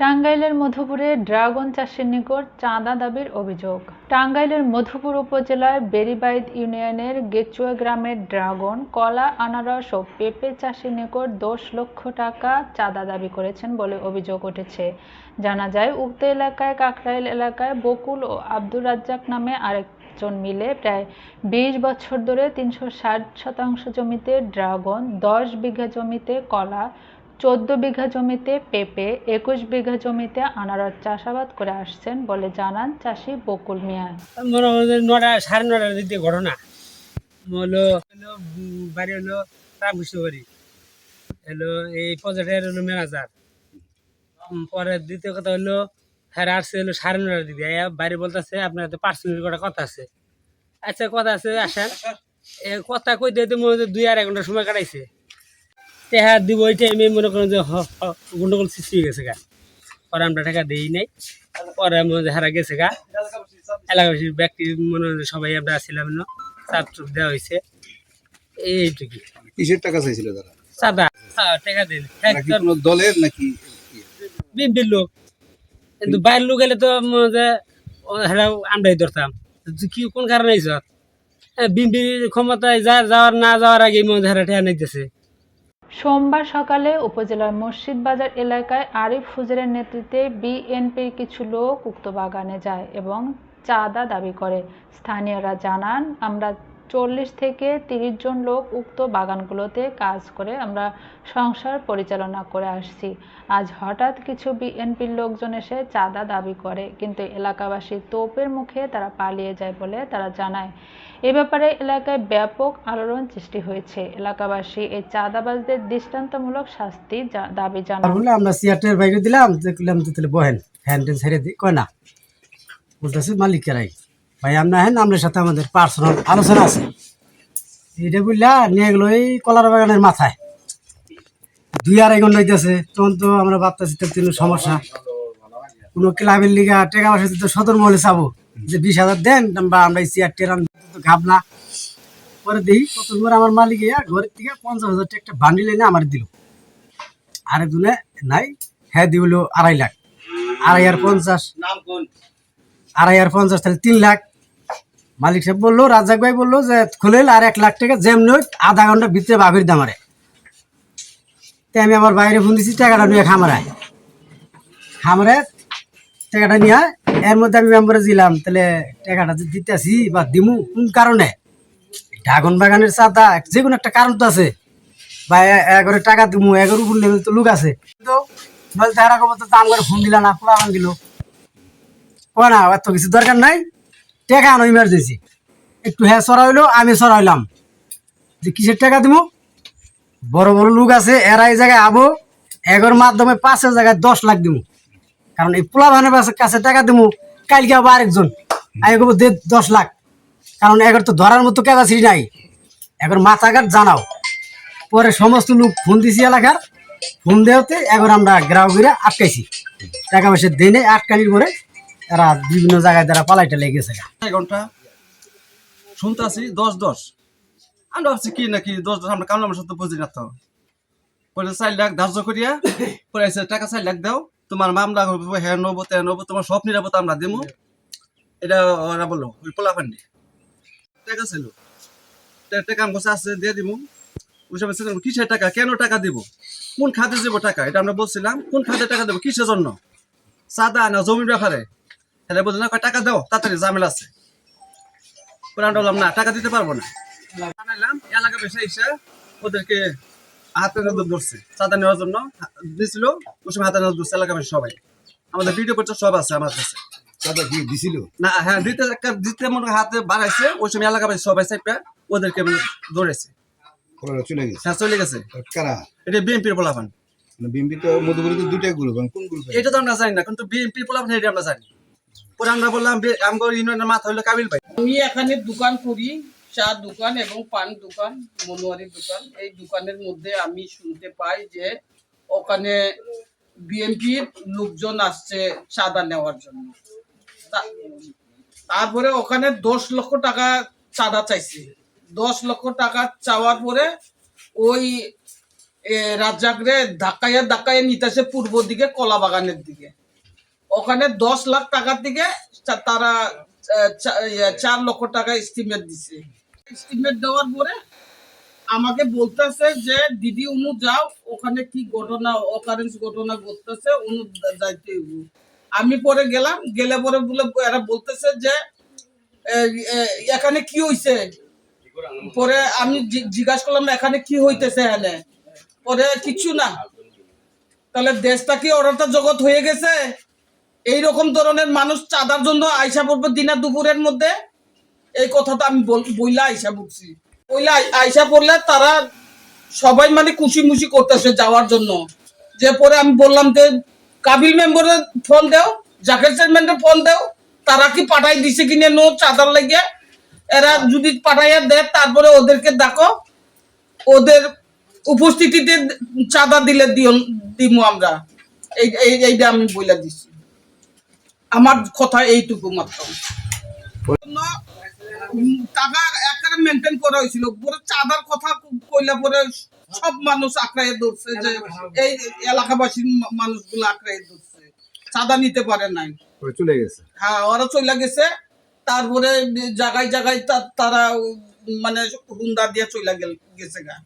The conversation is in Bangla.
টাঙ্গাইলের মধুপুরে ড্রাগন চাষের নিকট চাঁদা দাবির অভিযোগ। টাঙ্গাইলের মধুপুর উপজেলার বেরিবাইদ ইউনিয়নের গেচুয়া গ্রামের ড্রাগন, কলা, আনারস ও পেঁপে চাষের নিকট দশ লক্ষ টাকা চাঁদা দাবি করেছেন বলে অভিযোগ উঠেছে। জানা যায়, উক্ত এলাকায় কাকরাইল এলাকায় বকুল ও আব্দুর রাজ্জাক নামে আরেকজন মিলে প্রায় বিশ বছর ধরে তিনশো ষাট শতাংশ জমিতে ড্রাগন, দশ বিঘা জমিতে কলা চোদ্দ বিঘা জমিতে পেঁপে, একুশ বিঘা জমিতে আনারস চাষাবাদ করে আসছেন বলে জানান চাষি বকুল মিয়া যে নটা সাড়ে নটার দিক ঘটনা। হলো বাড়ি হলো রামকৃষ্ণ বাড়ি হলো, এই প্রজেক্টের হলো ম্যানেজার পরে দ্বিতীয় কথা হলো হ্যাঁ আসছে হলো সাড়ে নটার দিক। বাড়ি বলতেছে, আপনার তো পার্সোনাল কটা কথা আছে। আচ্ছা কথা আছে, আসেন। কথা কই দিয়ে মনে দুই আড়াই ঘণ্টা সময় কাটাইছে। টেহা দিব ওই টাইমে মনে করেন যে গন্ডগোল সৃষ্টি হয়ে গেছে গা। পরে আমরা টাকা দিই নাই। পরে মনে হারা গেছে গা। এলাকাবাসীর ব্যক্তি মনে হয় সবাই আমরা ছিলাম না। চাপ চুপ দেওয়া হয়েছে। এইটুকু কিসের টাকা চাইছিল তারা? চাঁদা হ্যাঁ টাকা দিন। দলের নাকি? বিম্বির লোক। কিন্তু বাইরের লোক এলে তো মনে আমরাই ধরতাম। কি কোন কারণে বিম্বির ক্ষমতায় যা যাওয়ার না যাওয়ার আগে মনে হয় হেরা ঠেয়া নিতেছে সোমবার সকালে উপজেলার মসজিদ বাজার এলাকায় আরিফ হুজুরের নেতৃত্বে বিএনপির কিছু লোক উক্ত বাগানে যায় এবং চাঁদা দাবি করে। স্থানীয়রা জানান, আমরা চল্লিশ থেকে তিরিশ জন লোক উক্ত বাগানগুলোতে কাজ করে আমরা সংসার পরিচালনা করে আসছি। আজ হঠাৎ কিছু বিএনপির লোকজন এসে চাঁদা দাবি করে, কিন্তু এলাকাবাসী তোপের মুখে তারা পালিয়ে যায় বলে তারা জানায়। এ ব্যাপারে এলাকায় ব্যাপক আলোড়ন সৃষ্টি হয়েছে। এলাকাবাসী এই চাঁদাবাজদের দৃষ্টান্তমূলক শাস্তি দাবি জানান আমরা চেয়ারটার বাইরে দিলাম, দেখলাম তাহলে বহেন ছেড়ে দিই কয় না? মালিকেরাই। ভাই, আমরা হেন আপনার সাথে আমাদের পার্সোনাল আলোচনা আছে। এটা বুঝলা নিয়ে গেলো এই কলার বাগানের মাথায়। দুই আড়াই ঘণ্টা হইতেছে, তখন তো আমরা ভাবতেছি তো কোনো সমস্যা। কোনো ক্লাবের লিগা টাকা পয়সা তো সদর মহলে চাবো। যে বিশ হাজার দেন, বা আমরা চেয়ার টেরান তো ঘাবনা পরে দেখি কত করে আমার মালিক ঘরের থেকে পঞ্চাশ হাজার টাকা একটা বান্ডিল এনে আমার দিল। আরেকজনে নাই হ্যাঁ দিল আড়াই লাখ। আড়াই আর পঞ্চাশ। আড়াই আর পঞ্চাশ, তাহলে তিন লাখ। মালিক সাহেব বলল রাজাক ভাই বলল যে খুলে আর এক লাখ টাকা যেমনি আধা ঘণ্টার ভিতরে বাবির দামারে তাই আমি আমার বাইরে ফোন দিচ্ছি টাকাটা নিয়ে খামারায়। খামারে টাকাটা নিয়ে এর মধ্যে আমি মেম্বারে দিলাম, তাহলে টাকাটা যে দিতেছি বা দিমু, কোন কারণে? ড্রাগন বাগানের চাঁদা যে কোনো একটা কারণ তো আছে। বা এ- এগারো টাকা দিমু এগারো উপর লেভেল তো লোক আছে। তো বলতে হারা কবে তো দাম করে ফোন দিলা না খোলা দিল। কয় না, এত কিছু দরকার নাই। টাকা আনো ইমার্জেন্সি একটু হ্যাঁ সরাইলো, আমি সরাইলাম। যে কিসের টাকা দিমু? বড় বড় লোক আছে, এরা জায়গায় আবো এগারোর মাধ্যমে পাঁচের জায়গায় দশ লাখ দিমু। কারণ এই পোলা ভানের কাছে টাকা দিমু, কালকে আবার আরেকজন। আমি কব দে দশ লাখ। কারণ এগার তো ধরার মতো ক্যাপাসিটি নাই। এখন মাথাঘাট জানাও। পরে সমস্ত লোক ফোন দিছি এলাকার। ফোন দেওয়াতে এখন আমরা গ্রাহকরা আটকাইছি। টাকা পয়সা দিনে নেই আটকানির পরে এরা বিভিন্ন জায়গায় তারা পালাইটা লেগে গেছে এক ঘণ্টা। শুনতেছি দশ দশ। আমরা ভাবছি কি নাকি দশ দশ আমরা কামলা আমার সাথে বুঝি না তো। পরে চার লাখ ধার্য করিয়া পরে টাকা চার লাখ দাও তোমার মামলা হ্যাঁ নবো তে নবো তোমার সব নিরাপত্তা আমরা দেবো। এটা ওরা বলল ওই পোলা টাকা ছিল টাকা কাছে আছে দিয়ে দিব ওই ছিলাম, কিসের টাকা? কেন টাকা দিব? কোন খাতে দেবো টাকা? এটা আমরা বলছিলাম কোন খাতে টাকা দেবো? কিসের জন্য? সাদা না জমির ব্যাপারে? তাহলে বলছে না কয় টাকা দাও তাড়াতাড়ি ঝামেলা আছে। পরে আমরা বললাম না টাকা দিতে পারব না। এলাকা বেসে এসে ওদেরকে হাতে নজর ধরছে চাঁদা নেওয়ার জন্য দিছিল ওই সময় হাতে নজর ধরছে এলাকা সবাই। আমাদের ভিডিও করছে সব আছে আমার কাছে। চাঁদা কি দিছিল? না হ্যাঁ দিতে দিতে মনে হাতে বাড়াইছে ওই সময় এলাকা সবাই ওদেরকে মানে চলে গেছে? হ্যাঁ চলে গেছে। কারা? এটা বিএনপির মানে তো মধুপুরে তো দুটাই গ্রুপ কোন গ্রুপ এটা তো আমরা জানি না কিন্তু বিএনপির পোলাপান এটা আমরা জানি। পরে আমরা বললাম, বি- ইউনিয়নের মাথা হলো কাবিল ভাই। আমি এখানে দোকান করি, চা দোকান এবং পান দোকান মনোয়ারি দোকান। এই দোকানের মধ্যে আমি শুনতে পাই যে ওখানে বিএনপির লোকজন আসছে চাঁদা নেওয়ার জন্য। তারপরে ওখানে দশ লক্ষ টাকা চাঁদা চাইছে। দশ লক্ষ টাকা চাওয়ার পরে ওই রাজ্জাকরে ধাক্কাইয়া ধাক্কাইয়া নিতেছে পূর্ব দিকে কলা বাগানের দিকে। ওখানে দশ লাখ টাকার দিকে তারা চার লক্ষ টাকা এস্টিমেট দিছে। এস্টিমেট দেওয়ার পরে আমাকে বলতেছে যে, দিদি উনু যাও, ওখানে কি ঘটনা অকারেন্স ঘটনা ঘটতেছে উনু যাইতে। আমি পরে গেলাম, গেলে পরে বলে, এরা বলতেছে যে এখানে কি হইছে? পরে আমি জিজ্ঞাসা করলাম, এখানে কি হইতেছে এখানে? পরে, কিছু না। তাহলে দেশটা কি অর্ডারটা জগৎ হয়ে গেছে? এই রকম ধরনের মানুষ চাঁদার জন্য আইসা পড়বে দিনা দুপুরের মধ্যে? এই কথাটা আমি বইলা আইসা পড়ছি। বইলা আই- আইসা পড়লে তারা সবাই মানে খুশি মুশি করতেছে যাওয়ার জন্য। যে পরে আমি বললাম যে, কাবিল মেম্বারের ফোন দেও, জাকের চেয়ারম্যানের ফোন দেও, তারা কি পাঠাই দিছে কিনে নো? চাঁদার লাগিয়ে এরা যদি পাঠাইয়া দেয়, তারপরে ওদেরকে ডাকো। ওদের উপস্থিতিতে চাঁদা দিলে দিও, দিমু আমরা। এই- এইটা আমি বইলা দিছি। আমার কথা এইটুকু মাত্র। টাকা মেনটেন করা হয়েছিল। পরে চাঁদার কথা কইলা পরে সব মানুষ আঁকড়াই ধরছে যে এই এলাকাবাসীর মানুষগুলো আঁকড়াই ধরছে। চাঁদা নিতে পারে নাই। চলে গেছে? হ্যাঁ ওরা চলে গেছে। তারপরে জায়গায় জায়গায় তারা মানে হুন্ডা দিয়ে চলে গেল গেছে গা।